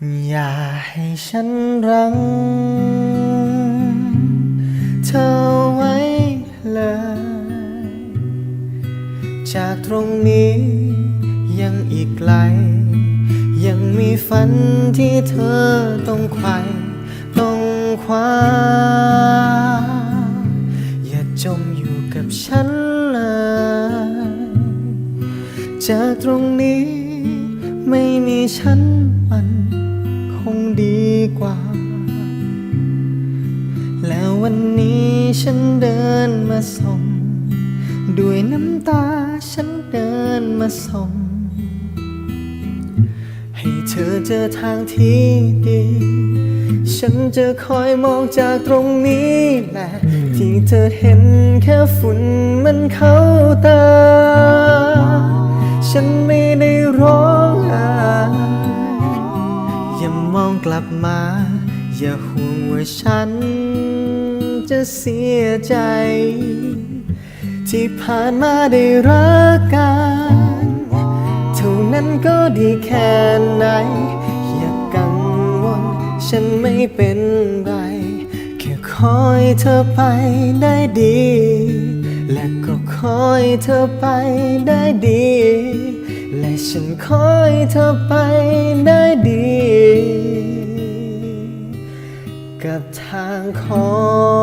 อย่าให้ฉันรัง เธอไว้เลย จากตรงนี้ยังอีกไกล ยังมีฝันที่เธอต้องไขว่ต้องคว้า อย่าจมอยู่กับฉันเลย จากตรงนี้ไม่มีฉันมัน กว่า แล้ววันนี้ฉันเดินมาส่ง ด้วยน้ำตาฉันเดินมาส่ง ให้เธอเจอทางที่ดี ฉันจะคอยมองจากตรงนี้แหละ ที่เธอเห็นแค่ฝุ่นมันเข้าตา ฉันไม่ได้ร้องไห้ อย่ามองกลับมา อย่าห่วงว่าฉันจะเสียใจ ที่ผ่านมาได้รักกันเท่านั้นก็ดีแค่ไหน อย่ากังวลฉันไม่เป็นไร แค่คอยเธอไปได้ดี และก็คอยเธอไปได้ดี และฉันคอยเธอไปได้ดี กับทางของ